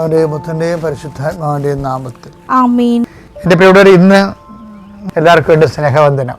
പിതാവിന്റെയും പുത്രന്റെയും പരിശുദ്ധാത്മാവിന്റെയും നാമത്തിൽ. എന്റെ പ്രിയപ്പെട്ടവർ ഇന്ന് എല്ലാവർക്കും വേണ്ടി സ്നേഹവന്ദനം.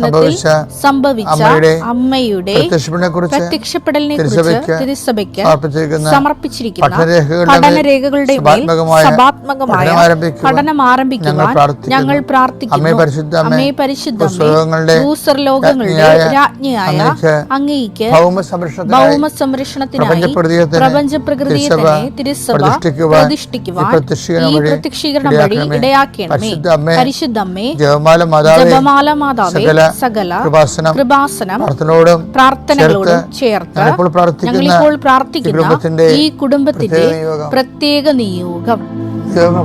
സംഭവിച്ച അമ്മയുടെ പ്രത്യക്ഷപ്പെടലിനെ കുറിച്ച് തിരുസഭയ്ക്ക് സമർപ്പിച്ചിരിക്കുന്ന പഠനരേഖകളുടെ സഭാത്മകമായ പഠനം ആരംഭിക്കുവാൻ ഞങ്ങൾ പ്രാർത്ഥിക്കുന്നു. അമ്മേ പരിശുദ്ധ രാജ്ഞിയായ അങ്ങേക്ക് ഭൗമ സംരക്ഷണത്തിനായി പ്രപഞ്ചപ്രകൃതിയെ പ്രപഞ്ച പ്രകൃതിയെ തന്നെ തിരുസഭ പ്രതിഷ്ഠിക്കുവാൻ ഈ പ്രത്യക്ഷീകരണം വഴി ഇടയാക്കണമേ. ഇടയാക്കണമേ അമ്മേ, പരിശുദ്ധ അമ്മേ ജപമാല മാതാവേ ജപമാല മാതാവേ സകല സകല കൃപാസനം കൃപാസനം പ്രാർത്ഥനയോടും പ്രാർത്ഥനകളോടും ചേർത്ത് ഞങ്ങൾ ഇപ്പോൾ പ്രാർത്ഥിക്കുന്ന ഈ കുടുംബത്തിന്റെ പ്രത്യേക നിയോഗം.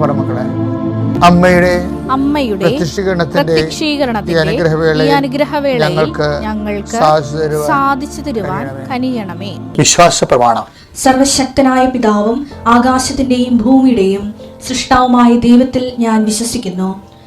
പറമക്കളെ അമ്മയുടെ അമ്മയുടെ പ്രത്യക്ഷീകരണത്തിന്റെ അനുഗ്രഹവേളയിൽ ഞങ്ങൾക്ക് ഞങ്ങൾക്ക് സാധിച്ചു തരുവാൻ കനിയണമേ. വിശ്വാസ പ്രമാണം സർവശക്തനായ പിതാവും ആകാശത്തിന്റെയും ഭൂമിയുടെയും സൃഷ്ടാവുമായ ദൈവത്തിൽ ഞാൻ വിശ്വസിക്കുന്നു.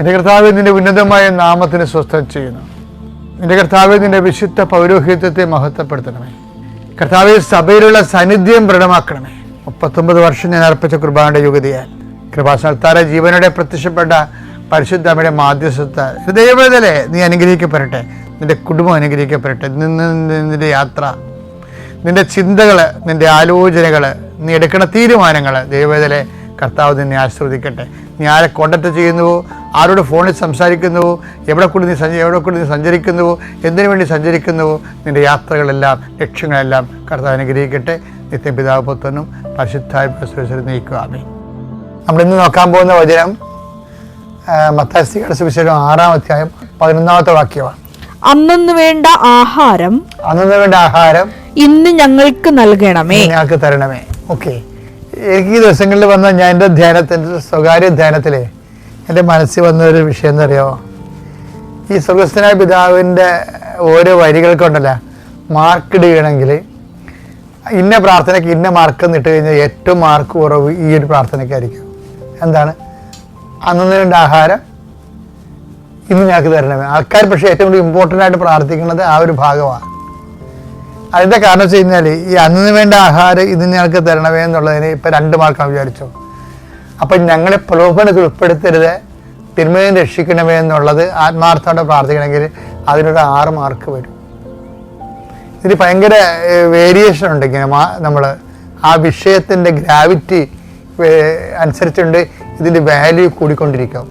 എന്റെ കർത്താവ് നിന്റെ ഉന്നതമായ നാമത്തിന് സ്വസ്ഥം ചെയ്യുന്നു. എന്റെ കർത്താവ് നിന്റെ വിശുദ്ധ പൗരോഹിത്യത്തെ മഹത്വപ്പെടുത്തണമേ. കർത്താവ് സഭയിലുള്ള സാന്നിധ്യം ദൃഢമാക്കണമേ. മുപ്പത്തൊമ്പത് വർഷം ഞാൻ അർപ്പിച്ച കുർബാനയുടെ യുഗതിയാൽ കൃപാസ്ഥാന ജീവനോടെ പ്രത്യക്ഷപ്പെട്ട പരിശുദ്ധമ്മയുടെ മാധ്യസ്ഥ ദൈവതലേ നീ അനുഗ്രഹിക്കപ്പെടട്ടെ. നിന്റെ കുടുംബം അനുഗ്രഹിക്കപ്പെടട്ടെ. നിന്ന് നിന്റെ യാത്ര നിന്റെ ചിന്തകൾ നിന്റെ ആലോചനകൾ നീ എടുക്കുന്ന തീരുമാനങ്ങൾ ദൈവവേദലെ കർത്താവ് നിന്നെ ആശ്രവദിക്കട്ടെ. നീ ആരെ കോണ്ടാക്ട് ചെയ്യുന്നുവോ? ആരോട് ഫോണിൽ സംസാരിക്കുന്നുവോ എവിടെ കൂടി നീ സഞ്ച എവിടെ കൂടി നീ സഞ്ചരിക്കുന്നുവോ എന്തിനു വേണ്ടി സഞ്ചരിക്കുന്നുവോ നിന്റെ യാത്രകളെല്ലാം ലക്ഷ്യങ്ങളെല്ലാം കർത്താവ് അനുഗ്രഹിക്കട്ടെ. നിത്യം പിതാവ് പുത്രനും പരിശുദ്ധായ പ്രശ്നം നയിക്കുക ആമേ നമ്മൾ ഇന്ന് നോക്കാൻ പോകുന്ന വചനം മത്താസ്തികളുടെ സുവിശേഷം ആറാം അധ്യായം പതിനൊന്നാമത്തെ വാക്യമാണ്. അന്നു വേണ്ട ആഹാരം അന്നു വേണ്ട ആഹാരം ഇന്ന് ഞങ്ങൾക്ക് നൽകണമേ. ഞങ്ങൾക്ക് തരണമേ. ഓക്കെ. എനിക്ക് ഈ ദിവസങ്ങളിൽ വന്ന ഞാൻ എന്റെ ധ്യാനത്തിന്റെ സ്വകാര്യ ധ്യാനത്തിലെ എന്റെ മനസ്സിൽ വന്നൊരു വിഷയം എന്നറിയാമോ ഈ സുഖസ്ഥനായ പിതാവിന്റെ ഓരോ വരികൾക്കുണ്ടല്ല? മാർക്ക് ഇടുകയാണെങ്കിൽ ഇന്ന പ്രാർത്ഥനയ്ക്ക് ഇന്ന മാർക്ക് നിട്ട് കഴിഞ്ഞാൽ ഏറ്റവും മാർക്ക് കുറവ് ഈ ഒരു പ്രാർത്ഥനയ്ക്കായിരിക്കും. എന്താണ്? അന്നു വേണ്ട ആഹാരം ഇന്ന് ഞങ്ങൾക്ക് തരണമേ. ആൾക്കാർ പക്ഷേ ഏറ്റവും കൂടുതൽ ഇമ്പോർട്ടന്റ് ആയിട്ട് പ്രാർത്ഥിക്കുന്നത് ആ ഒരു ഭാഗമാണ്. അതിന്റെ കാരണം വെച്ച് കഴിഞ്ഞാൽ ഈ അന്നിന് വേണ്ട ആഹാരം ഇന്ന് ഞങ്ങൾക്ക് തരണമേ എന്നുള്ളതിന് ഇപ്പം രണ്ട് മാർക്കാണ് വിചാരിച്ചു? അപ്പൊ ഞങ്ങളെ പ്രലോഭനത്തിൽ ഉൾപ്പെടുത്തരുത് തിന്മയും രക്ഷിക്കണമേ എന്നുള്ളത് ആത്മാർത്ഥമായിട്ട് പ്രാർത്ഥിക്കണമെങ്കിൽ അതിനൊരു ആറ് മാർക്ക് വരും. ഇതിന് ഭയങ്കര വേരിയേഷൻ ഉണ്ട് ഇങ്ങനെ നമ്മൾ ആ വിഷയത്തിന്റെ ഗ്രാവിറ്റി അനുസരിച്ചുണ്ട് ഇതിന്റെ വാല്യൂ കൂടിക്കൊണ്ടിരിക്കും.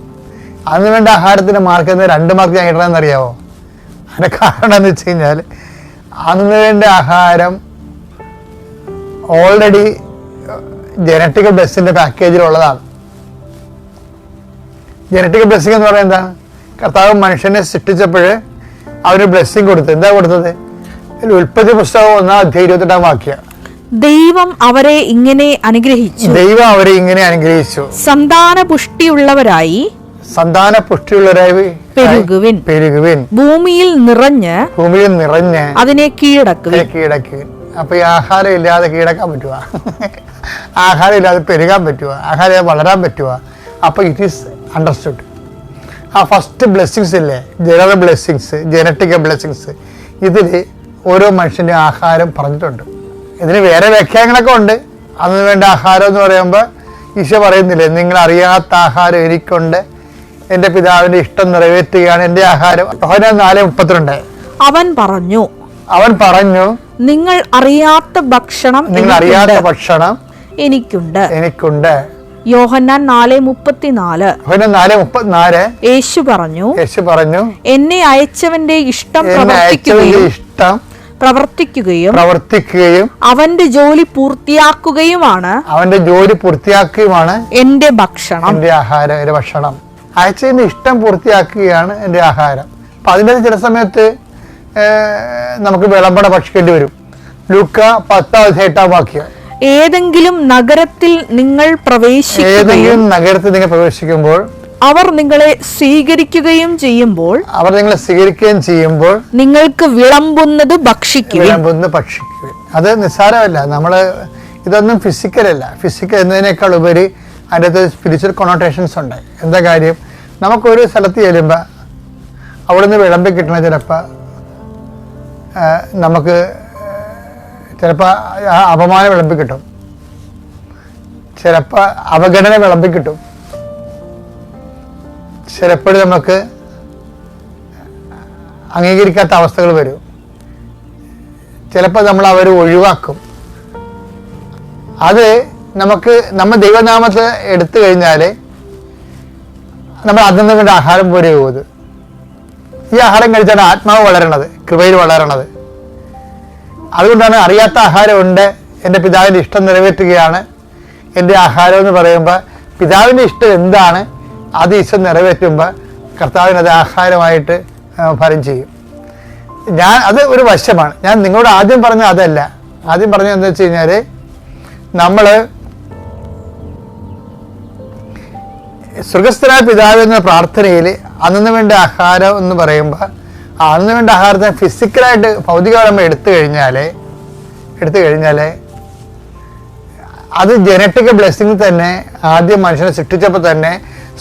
അന്ന് വേണ്ട ആഹാരത്തിന്റെ മാർക്ക് എന്ന് രണ്ട് മാർക്ക് ഞാൻ ഇടണമെന്ന് അറിയാമോ അതിന്റെ കാരണം എന്ന് വെച്ച് കഴിഞ്ഞാൽ അന്ന് വേണ്ട ആഹാരം ഓൾറെഡി ജനറ്റിക് ബ്ലെസ്സിന്റെ പാക്കേജിലുള്ളതാണ് ജനറ്റിക് ബ്ലെസ്സിങ് എന്ന് പറയുന്നത് എന്താണ് കർത്താവ് മനുഷ്യനെ സൃഷ്ടിച്ചപ്പോൾ അവന് ബ്ലെസ്സിങ് കൊടുത്തു എന്താ കൊടുത്തത്? ഉൽപ്പത്തി പുസ്തകം ഒന്നാം അധ്യായം ഇരുപത്തെട്ടാം വാക്യ. ദൈവം അവരെ ഇങ്ങനെ അനുഗ്രഹിച്ചു. ദൈവം അവരെ ഇങ്ങനെ അനുഗ്രഹിച്ചു. സന്താന പുഷ്ടിയുള്ളവരായി സന്താന പുഷ്ടിയുള്ളവരായി പെരുകുവിൻ. പെരുകുവിൻ. ഭൂമിയിൽ നിറഞ്ഞ് ഭൂമിയിൽ നിറഞ്ഞ് അതിനെ കീഴടക്കുക കീഴടക്കുക അപ്പൊ ഈ ആഹാരം ഇല്ലാതെ കീഴടക്കാൻ പറ്റുക ആഹാരം ഇല്ലാതെ പെരുകാൻ പറ്റുക ആഹാരം വളരാൻ പറ്റുക. അപ്പോൾ ഇറ്റ് ഈസ് അണ്ടർസ്റ്റുഡ് ആ ഫസ്റ്റ് ബ്ലെസ്സിങ്സ് ഇല്ലേ? ജനറൽ ബ്ലെസ്സിങ്സ് ജനറ്റിക് ബ്ലെസ്സിങ്സ് ഇതിൽ ഓരോ മനുഷ്യന്റെ ആഹാരം പറഞ്ഞിട്ടുണ്ട്. ഇതിന് വേറെ വ്യാഖ്യാനങ്ങളൊക്കെ ഉണ്ട്. അതിന് വേണ്ട ആഹാരം എന്ന് പറയുമ്പോൾ ഈശോ പറയുന്നില്ലേ നിങ്ങൾ അറിയാത്ത ആഹാരം എനിക്കുണ്ട്. എന്റെ പിതാവിന്റെ ഇഷ്ടം നിറവേറ്റുകയാണ് എന്റെ ആഹാരം. നാല് മുപ്പത്തിരണ്ട്. അവൻ പറഞ്ഞു അവൻ പറഞ്ഞു നിങ്ങൾ അറിയാത്ത ഭക്ഷണം നിങ്ങൾ അറിയാത്ത ഭക്ഷണം എനിക്കുണ്ട്. എനിക്കുണ്ട്. യോഹന്നാൻ നാല് മുപ്പത്തിനാല്. അവന് നാല് മുപ്പത്തിനാല്. യേശു പറഞ്ഞു യേശു പറഞ്ഞു എന്നെ അയച്ചവന്റെ ഇഷ്ടം പ്രവർത്തിക്കുകയും ഇഷ്ടം പ്രവർത്തിക്കുകയും പ്രവർത്തിക്കുകയും അവന്റെ ജോലി പൂർത്തിയാക്കുകയുമാണ്. അവന്റെ ജോലി പൂർത്തിയാക്കുകയുമാണ് എന്റെ ഭക്ഷണം. എന്റെ ആഹാരം എന്റെ ഭക്ഷണം. അയച്ചതിന്റെ ഇഷ്ടം പൂർത്തിയാക്കുകയാണ് എന്റെ ആഹാരം. അപ്പൊ അതിന്റെ ചില സമയത്ത് നമുക്ക് വിളമ്പട ഭക്ഷിക്കേണ്ടി വരും. ലൂക്ക പത്താം എട്ടാം വാക്യം. ഏതെങ്കിലും നഗരത്തിൽ നിങ്ങൾ പ്രവേശിക്കുകയും ഏതെങ്കിലും നഗരത്തിൽ നിങ്ങൾ പ്രവേശിക്കുമ്പോൾ അവർ നിങ്ങളെ സ്വീകരിക്കുകയും ചെയ്യുമ്പോൾ അവർ നിങ്ങളെ സ്വീകരിക്കുകയും ചെയ്യുമ്പോൾ നിങ്ങൾക്ക് വിളമ്പുന്നത് വിളമ്പുന്ന ഭക്ഷിക്കുക അത് നിസ്സാരമല്ല. നമ്മൾ ഇതൊന്നും ഫിസിക്കൽ അല്ല. ഫിസിക്കൽ എന്നതിനേക്കാൾ ഉപരി അതിന്റെ അകത്ത് സ്പിരിച്വൽ കൊണോട്ടേഷൻസ് ഉണ്ട്. എന്താ കാര്യം? നമുക്കൊരു സ്ഥലത്ത് ചെല്ലുമ്പോൾ അവിടുന്ന് വിളമ്പി കിട്ടണ ചിലപ്പോൾ നമുക്ക് ചിലപ്പോൾ അപമാനം വിളമ്പി കിട്ടും. ചിലപ്പോൾ അവഗണന വിളമ്പി കിട്ടും. ചിലപ്പോൾ നമുക്ക് അംഗീകരിക്കാത്ത അവസ്ഥകൾ വരും. ചിലപ്പോൾ നമ്മൾ അവർ ഒഴിവാക്കും. അത് നമുക്ക് നമ്മൾ ദൈവനാമത്തെ എടുത്തു കഴിഞ്ഞാൽ നമ്മൾ അതിൽ നിന്ന് ആഹാരം പോലെ പോകുന്നത് ഈ ആഹാരം കഴിച്ചാണ് ആത്മാവ് വളരണത് കൃപയിൽ വളരണത്. അതുകൊണ്ടാണ് അറിയാത്ത ആഹാരമുണ്ട് എന്റെ പിതാവിന്റെ ഇഷ്ടം നിറവേറ്റുകയാണ്. എന്റെ ആഹാരം എന്ന് പറയുമ്പോൾ പിതാവിന്റെ ഇഷ്ടം എന്താണ്? അത് ഇഷ്ടം നിറവേറ്റുമ്പോൾ കർത്താവിന് അത് ആഹാരമായിട്ട് ഫലം ചെയ്യും. ഞാൻ അത് ഒരു വശമാണ്. ഞാൻ നിങ്ങളോട് ആദ്യം പറഞ്ഞ അതല്ല. ആദ്യം പറഞ്ഞത് എന്താ വെച്ച് കഴിഞ്ഞാൽ നമ്മൾ സുഖസ്ഥനായ പിതാവ് എന്ന പ്രാർത്ഥനയിൽ അന്നു വേണ്ട ആഹാരം എന്ന് പറയുമ്പോൾ അന്നു വേണ്ട ആഹാരത്തെ ഫിസിക്കലായിട്ട് നമ്മൾ എടുത്തു കഴിഞ്ഞാൽ എടുത്തു കഴിഞ്ഞാൽ അത് ജനറ്റിക് ബ്ലെസ്സിങ് തന്നെ ആദ്യം മനുഷ്യനെ സൃഷ്ടിച്ചപ്പോൾ തന്നെ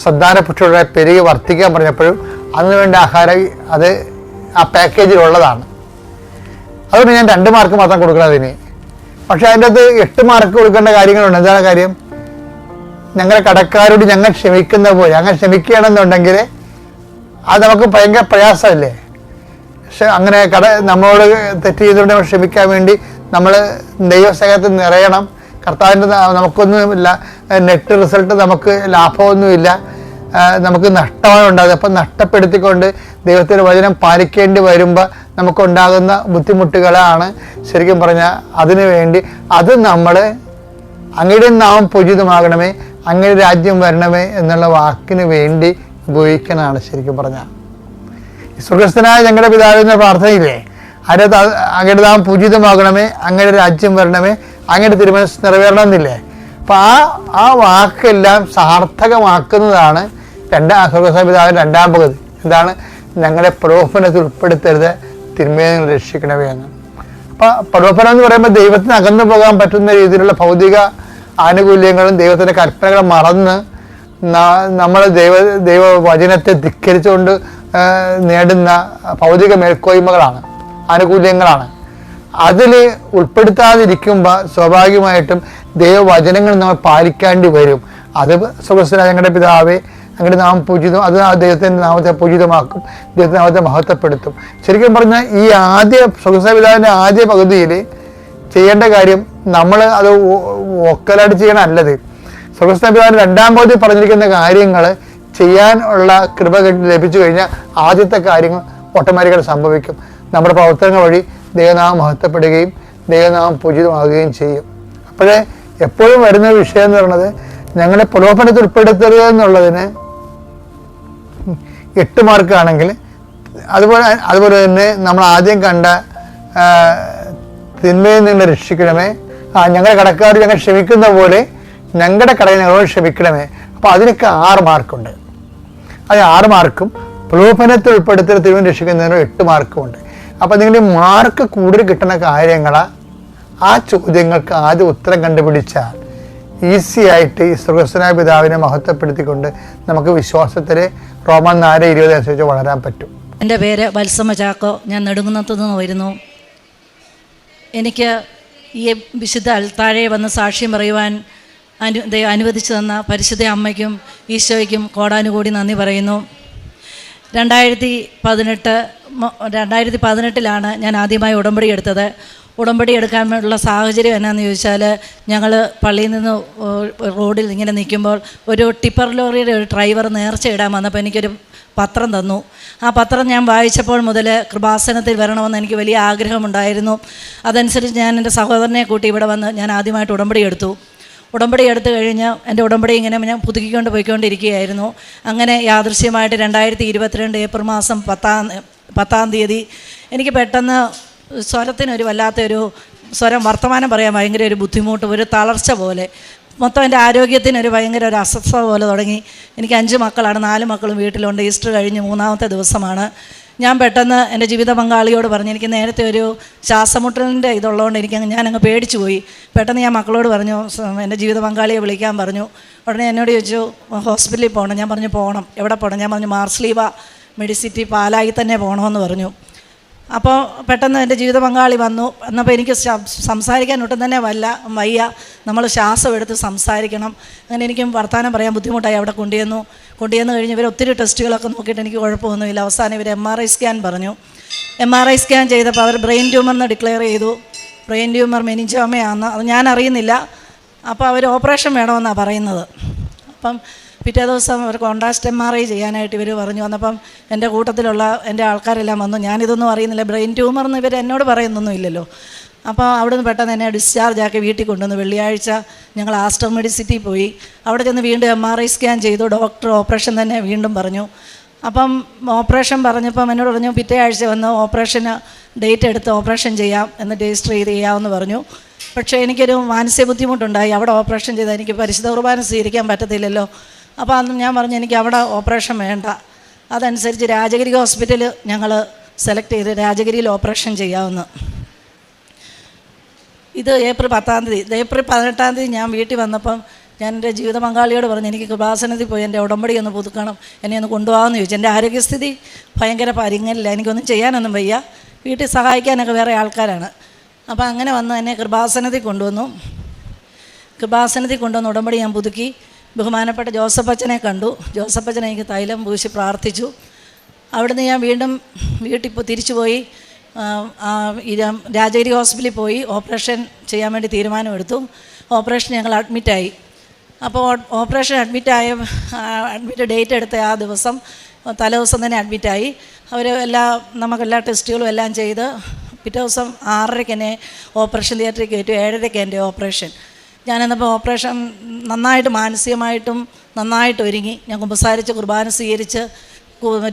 സന്താനപുഷ്ടിയുടെ പെരുകി വർദ്ധിക്കാൻ പറഞ്ഞപ്പോഴും അതിന് വേണ്ട ആഹാരം അത് ആ പാക്കേജിലുള്ളതാണ് അതുകൊണ്ട് ഞാൻ രണ്ട് മാർക്ക് മാത്രം കൊടുക്കണം അതിന്. പക്ഷേ അതിന്റെ അകത്ത് എട്ട് മാർക്ക് കൊടുക്കേണ്ട കാര്യങ്ങളുണ്ട്. എന്താണ് കാര്യം? ഞങ്ങളെ കടക്കാരോട് ഞങ്ങൾ ക്ഷമിക്കുന്ന പോലെ അങ്ങനെ ക്ഷമിക്കുകയാണെന്നുണ്ടെങ്കിൽ അത് നമുക്ക് ഭയങ്കര പ്രയാസമല്ലേ? അങ്ങനെ കട നമ്മളോട് തെറ്റ് ചെയ്തുകൊണ്ട് ക്ഷമിക്കാൻ വേണ്ടി നമ്മൾ ദൈവസ്നേഹത്തിൽ നിറയണം. കർത്താവിന്റെ നമുക്കൊന്നുമില്ല. നെറ്റ് റിസൾട്ട് നമുക്ക് ലാഭമൊന്നുമില്ല. നമുക്ക് നഷ്ടമാണ് ഉണ്ടാകുന്നത്. അപ്പം നഷ്ടപ്പെടുത്തിക്കൊണ്ട് ദൈവത്തിന്റെ വചനം പാലിക്കേണ്ടി വരുമ്പോൾ നമുക്കുണ്ടാകുന്ന ബുദ്ധിമുട്ടുകളാണ്. ശരിക്കും പറഞ്ഞാൽ അതിനു വേണ്ടി അത് നമ്മൾ അങ്ങയുടെ നാമം പൂജിതമാകണമേ അങ്ങയുടെ രാജ്യം വരണമേ എന്നുള്ള വാക്കിന് വേണ്ടി ഉപയോഗിക്കണമാണ് ശരിക്കും പറഞ്ഞാൽ. സ്വർഗസ്ഥനായ ഞങ്ങളുടെ പിതാവിന്റെ പ്രാർത്ഥനയില്ലേ? അരെ അങ്ങയുടെ നാം പൂജിതമാകണമേ അങ്ങയുടെ രാജ്യം വരണമേ അങ്ങയുടെ തിരുമനസ് നിറവേറണമെന്നില്ലേ? അപ്പം ആ ആ വാക്കെല്ലാം സാർത്ഥകമാക്കുന്നതാണ് രണ്ടാം സ്വർഗസ്ഥ പിതാവിന്റെ രണ്ടാം പകുതി. എന്താണ്? ഞങ്ങളെ പ്രലോഭനത്തിൽ ഉൾപ്പെടുത്തരുത് തിരുമേ രക്ഷിക്കണമേ എന്ന്. അപ്പം പ്രലോഭനം എന്ന് പറയുമ്പോൾ ദൈവത്തിന് അകന്നു പോകാൻ പറ്റുന്ന രീതിയിലുള്ള ഭൗതിക ആനുകൂല്യങ്ങളും ദൈവത്തിന്റെ കൽപ്പനകളും മറന്ന് നമ്മൾ ദൈവ ദൈവ വചനത്തെ ധിക്കരിച്ചുകൊണ്ട് നേടുന്ന ഭൗതിക മേൽക്കോയ്മകളാണ് ആനുകൂല്യങ്ങളാണ്. അതിൽ ഉൾപ്പെടുത്താതിരിക്കുമ്പോൾ സ്വാഭാവികമായിട്ടും ദൈവവചനങ്ങൾ നമ്മൾ പാലിക്കേണ്ടി വരും. അത് സുഖസ്ഥന ഞങ്ങളുടെ പിതാവേ ഞങ്ങളുടെ നാം പൂജിതം അത് ആ ദൈവത്തിന്റെ നാമത്തെ പൂജിതമാക്കും ദൈവത്തിന്റെ നാമത്തെ മഹത്വപ്പെടുത്തും. ശരിക്കും പറഞ്ഞാൽ ഈ ആദ്യ സുഖസ്ഥ പിതാവിന്റെ ആദ്യ പകുതിയിൽ ചെയ്യേണ്ട കാര്യം നമ്മൾ അത് ഒക്കലായിട്ട് ചെയ്യണം അല്ലത് പിതാവിന്റെ രണ്ടാം പകുതി പറഞ്ഞിരിക്കുന്ന കാര്യങ്ങൾ ചെയ്യാൻ ഉള്ള കൃപ ലഭിച്ചു കഴിഞ്ഞാൽ ആദ്യത്തെ കാര്യങ്ങൾ ഓട്ടോമാറ്റിക്കായിട്ട് സംഭവിക്കും. നമ്മുടെ പ്രവർത്തനങ്ങൾ വഴി ദൈവനാമം മഹത്വപ്പെടുകയും ദൈവനാമം പൂജിതമാകുകയും ചെയ്യും. അപ്പോഴേ എപ്പോഴും വരുന്ന വിഷയം എന്ന് പറയുന്നത് ഞങ്ങളെ പ്രലോഭനത്തിൽ ഉൾപ്പെടുത്തരുത് എന്നുള്ളതിന് എട്ട് മാർക്കാണെങ്കിൽ അതുപോലെ അതുപോലെ തന്നെ നമ്മൾ ആദ്യം കണ്ട തിന്മയിൽ നിന്ന് രക്ഷിക്കണമേ. ആ ഞങ്ങളുടെ കടക്കാർ ഞങ്ങൾ ക്ഷമിക്കുന്ന പോലെ ഞങ്ങളുടെ കടയിൽ ഞങ്ങളോട് ക്ഷമിക്കണമേ. അപ്പോൾ അതിനൊക്കെ ആറ് മാർക്കുണ്ട് അത് ആറ് മാർക്കും. പ്രലോഭനത്തിൽ ഉൾപ്പെടുത്തി തിരുവൻ രക്ഷിക്കുന്നതിന് എട്ട് മാർക്കും ഉണ്ട്. അപ്പോൾ നിങ്ങളുടെ മാർക്ക് കൂടുതൽ കിട്ടുന്ന കാര്യങ്ങളാ ആ ചോദ്യങ്ങൾക്ക് ആദ്യം ഉത്തരം കണ്ടുപിടിച്ചാൽ ഈസി ആയിട്ട് ഈ സ്വർഗസ്വനായ പിതാവിനെ മഹത്വപ്പെടുത്തിക്കൊണ്ട് നമുക്ക് വിശ്വാസത്തിൽ റോമൻ നാല് ഇരുപത് അനുസരിച്ച് വളരാൻ പറ്റും. എന്റെ പേര് വത്സമ ചാക്കോ. ഞാൻ നെടുങ്കുന്നത്തു നിന്ന് വരുന്നു. എനിക്ക് ഈ വിശുദ്ധ അൽത്താഴെ വന്ന് സാക്ഷ്യം പറയുവാൻ അനു അനുവദിച്ചു തന്ന പരിശുദ്ധ അമ്മയ്ക്കും ഈശോയ്ക്കും കോടാനുകൂടി നന്ദി പറയുന്നു. രണ്ടായിരത്തി പതിനെട്ട് രണ്ടായിരത്തി പതിനെട്ടിലാണ് ഞാൻ ആദ്യമായി ഉടമ്പടി എടുത്തത്. ഉടമ്പടി എടുക്കാനുള്ള സാഹചര്യം എന്നാന്ന് ചോദിച്ചാൽ ഞങ്ങൾ പള്ളിയിൽ നിന്ന് റോഡിൽ ഇങ്ങനെ നിൽക്കുമ്പോൾ ഒരു ടിപ്പർ ലോറിയുടെ ഒരു ഡ്രൈവർ നേർച്ച ഇടാൻ വന്നപ്പോൾ എനിക്കൊരു പത്രം തന്നു. ആ പത്രം ഞാൻ വായിച്ചപ്പോൾ മുതൽ കൃപാസനത്തിൽ വരണമെന്ന് എനിക്ക് വലിയ ആഗ്രഹമുണ്ടായിരുന്നു. അതനുസരിച്ച് ഞാൻ എന്റെ സഹോദരനെ കൂട്ടി ഇവിടെ വന്ന് ഞാൻ ആദ്യമായിട്ട് ഉടമ്പടി എടുത്തു. ഉടമ്പടി എടുത്തു കഴിഞ്ഞ് എന്റെ ഉടമ്പടി ഇങ്ങനെ ഞാൻ പുതുക്കിക്കൊണ്ട് പോയിക്കൊണ്ടിരിക്കുകയായിരുന്നു. അങ്ങനെ യാദൃശ്യമായിട്ട് രണ്ടായിരത്തി ഇരുപത്തിരണ്ട് ഏപ്രിൽ മാസം പത്താം പത്താം തീയതി എനിക്ക് പെട്ടെന്ന് സ്വരത്തിനൊരു വല്ലാത്തൊരു സ്വരം വർത്തമാനം പറയാൻ ഭയങ്കര ഒരു ബുദ്ധിമുട്ട് ഒരു തളർച്ച പോലെ. മൊത്തം എന്റെ ആരോഗ്യത്തിനൊരു ഭയങ്കര ഒരു അസ്വസ്ഥത പോലെ തുടങ്ങി. എനിക്ക് അഞ്ച് മക്കളാണ് നാല് മക്കളും വീട്ടിലുണ്ട്. ഈസ്റ്റർ കഴിഞ്ഞ് മൂന്നാമത്തെ ദിവസമാണ്. ഞാൻ പെട്ടെന്ന് എന്റെ ജീവിത പങ്കാളിയോട് പറഞ്ഞു എനിക്ക് നേരത്തെ ഒരു ശ്വാസമുട്ടലിന്റെ ഇതുള്ളതുകൊണ്ട് എനിക്ക് ഞാനങ്ങ് പേടിച്ചു പോയി. പെട്ടെന്ന് ഞാൻ മക്കളോട് പറഞ്ഞു "സ- എന്റെ ജീവിത പങ്കാളിയെ വിളിക്കാൻ പറഞ്ഞു. ഉടനെ എന്നോട് ചോദിച്ചു ഹോസ്പിറ്റലിൽ പോകണം. ഞാൻ പറഞ്ഞു പോകണം എവിടെ പോകണം? ഞാൻ പറഞ്ഞു മാർസ്ലീവ മെഡിസിറ്റി പാലായി തന്നെ പോകണമെന്ന് പറഞ്ഞു. അപ്പോൾ പെട്ടെന്ന് എന്റെ ജീവിത പങ്കാളി വന്നു. എന്നപ്പോൾ എനിക്ക് സംസാരിക്കാൻ ഒട്ടും തന്നെ വല്ല വയ്യ. നമ്മൾ ശ്വാസം എടുത്ത് സംസാരിക്കണം. അങ്ങനെ എനിക്കും വർത്തമാനം പറയാൻ ബുദ്ധിമുട്ടായി അവിടെ കൊണ്ടുവന്നു കൊണ്ടുവന്ന് കഴിഞ്ഞ് ഇവർ ഒത്തിരി ടെസ്റ്റുകളൊക്കെ നോക്കിയിട്ട് എനിക്ക് കുഴപ്പമൊന്നുമില്ല. അവസാനം ഇവർ എം ആർ ഐ സ്കാൻ പറഞ്ഞു. എം ആർ ഐ സ്കാൻ ചെയ്തപ്പോൾ അവർ ബ്രെയിൻ ട്യൂമർ എന്ന് ഡിക്ലെയർ ചെയ്തു. ബ്രെയിൻ ട്യൂമർ മെനിഞ്ചോമയാണെന്ന് അത് ഞാൻ അറിയുന്നില്ല. അപ്പോൾ അവർ ഓപ്പറേഷൻ വേണമെന്നാണ് പറയുന്നത്. അപ്പം പിറ്റേ ദിവസം അവർ കോൺട്രാസ്റ്റ് എം ആർ ഐ ചെയ്യാനായിട്ട് ഇവർ പറഞ്ഞു. വന്നപ്പം എന്റെ കൂട്ടത്തിലുള്ള എന്റെ ആൾക്കാരെല്ലാം വന്നു. ഞാനിതൊന്നും അറിയുന്നില്ല. ബ്രെയിൻ ട്യൂമർ എന്ന് ഇവർ എന്നോട് പറയുന്നൊന്നും ഇല്ലല്ലോ. അപ്പോൾ അവിടെ നിന്ന് പെട്ടെന്ന് എന്നെ ഡിസ്ചാർജ് ആക്കി വീട്ടിൽ കൊണ്ടുവന്ന്. വെള്ളിയാഴ്ച ഞങ്ങൾ ആസ്റ്റർ മെഡിസിറ്റി പോയി. അവിടെ ചെന്ന് വീണ്ടും എം ആർ ഐ സ്കാൻ ചെയ്തു. ഡോക്ടർ ഓപ്പറേഷൻ തന്നെ വീണ്ടും പറഞ്ഞു. അപ്പം ഓപ്പറേഷൻ പറഞ്ഞപ്പം എന്നോട് പറഞ്ഞു പിറ്റേ ആഴ്ച വന്ന് ഓപ്പറേഷന് ഡേറ്റ് എടുത്ത് ഓപ്പറേഷൻ ചെയ്യാം. എന്ന് രജിസ്റ്റർ ചെയ്ത് ചെയ്യാമെന്ന് പറഞ്ഞു. പക്ഷേ എനിക്കൊരു മാനസിക ബുദ്ധിമുട്ടുണ്ടായി. അവിടെ ഓപ്പറേഷൻ ചെയ്താൽ എനിക്ക് പരിശുദ്ധ കുർബാന സ്വീകരിക്കാൻ പറ്റത്തില്ലല്ലോ. അപ്പോൾ അന്ന് ഞാൻ പറഞ്ഞു എനിക്ക് അവിടെ ഓപ്പറേഷൻ വേണ്ട. അതനുസരിച്ച് രാജഗിരി ഹോസ്പിറ്റൽ ഞങ്ങൾ സെലക്ട് ചെയ്ത് രാജഗിരിയിൽ ഓപ്പറേഷൻ ചെയ്യാമെന്ന്. ഇത് ഏപ്രിൽ പത്താം തീയതി ഏപ്രിൽ പതിനെട്ടാം തീയതി ഞാൻ വീട്ടിൽ വന്നപ്പം ഞാൻ എന്റെ ജീവിത പങ്കാളിയോട് പറഞ്ഞു എനിക്ക് കൃപാസനത്തിൽ പോയി എന്റെ ഉടമ്പടി ഒന്ന് പുതുക്കണം എന്നെ ഒന്ന് കൊണ്ടുപോകാമെന്ന് ചോദിച്ചു. എന്റെ ആരോഗ്യസ്ഥിതി ഭയങ്കര പരിങ്ങലില്ല എനിക്കൊന്നും ചെയ്യാനൊന്നും വയ്യ. വീട്ടിൽ സഹായിക്കാനൊക്കെ വേറെ ആൾക്കാരാണ്. അപ്പോൾ അങ്ങനെ വന്ന് എന്നെ കൃപാസനത്തിൽ കൊണ്ടുവന്നു. കൃപാസനത്തിൽ കൊണ്ടുവന്ന് ഉടമ്പടി ഞാൻ പുതുക്കി. ബഹുമാനപ്പെട്ട ജോസഫ് അച്ഛനെ കണ്ടു. ജോസഫ് അച്ഛനെ എനിക്ക് തൈലം പൂശി പ്രാർത്ഥിച്ചു. അവിടുന്ന് ഞാൻ വീണ്ടും വീട്ടിൽ തിരിച്ചു പോയി രാജഗിരി ഹോസ്പിറ്റലിൽ പോയി ഓപ്പറേഷൻ ചെയ്യാൻ വേണ്ടി തീരുമാനമെടുത്തു. ഓപ്പറേഷൻ ഞങ്ങൾ അഡ്മിറ്റായി. അപ്പോൾ ഓപ്പറേഷൻ അഡ്മിറ്റായ അഡ്മിറ്റ് ഡേറ്റ് എടുത്ത ആ ദിവസം തലേ ദിവസം തന്നെ അഡ്മിറ്റായി. അവർ എല്ലാ നമുക്കെല്ലാ ടെസ്റ്റുകളും എല്ലാം ചെയ്ത് പിറ്റേ ദിവസം ആറരയ്ക്ക് എന്നെ ഓപ്പറേഷൻ തിയേറ്ററിൽ കയറ്റി. ഏഴരയ്ക്ക് എന്റെ ഓപ്പറേഷൻ. ഞാനെന്നപ്പോൾ ഓപ്പറേഷൻ നന്നായിട്ട് മാനസികമായിട്ടും നന്നായിട്ട് ഒരുങ്ങി. ഞാൻ കുമ്പസാരിച്ച് കുർബാന സ്വീകരിച്ച്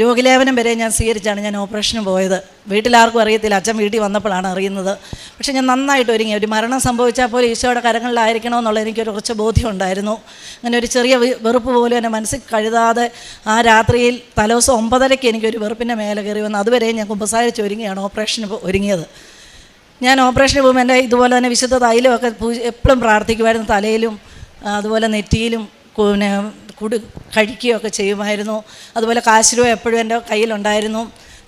രോഗിലേപനം വരെ ഞാൻ സ്വീകരിച്ചാണ് ഞാൻ ഓപ്പറേഷന് പോയത്. വീട്ടിലാർക്കും അറിയത്തില്ല. അച്ഛൻ വീട്ടിൽ വന്നപ്പോഴാണ് അറിയുന്നത്. പക്ഷേ ഞാൻ നന്നായിട്ട് ഒരുങ്ങി. ഒരു മരണം സംഭവിച്ചാൽ പോലും ഈശോയുടെ കരങ്ങളിലായിരിക്കണമെന്നുള്ള എനിക്കൊരു കുറച്ച് ബോധ്യം ഉണ്ടായിരുന്നു അങ്ങനെ ഒരു ചെറിയ വെറുപ്പ് പോലും എന്റെ മനസ്സിൽ കഴുതാതെ ആ രാത്രിയിൽ തലേദിവസം ഒമ്പതരയ്ക്ക് എനിക്കൊരു വെറുപ്പിന്റെ മേലെ കയറി വന്നു അതുവരെ ഞാൻ കുമ്പസാരിച്ച് ഒരുങ്ങിയാണ് ഓപ്പറേഷന് ഒരുങ്ങിയത്. ഞാൻ ഓപ്പറേഷന് പോകുമ്പോൾ എന്റെ ഇതുപോലെ തന്നെ വിശുദ്ധ തൈലമൊക്കെ എപ്പോഴും പ്രാർത്ഥിക്കുമായിരുന്നു. തലയിലും അതുപോലെ നെറ്റിയിലും പിന്നെ കുടി കഴിക്കുകയൊക്കെ ചെയ്യുമായിരുന്നു. അതുപോലെ കാശ് രൂപ എപ്പോഴും എന്റെ കയ്യിലുണ്ടായിരുന്നു.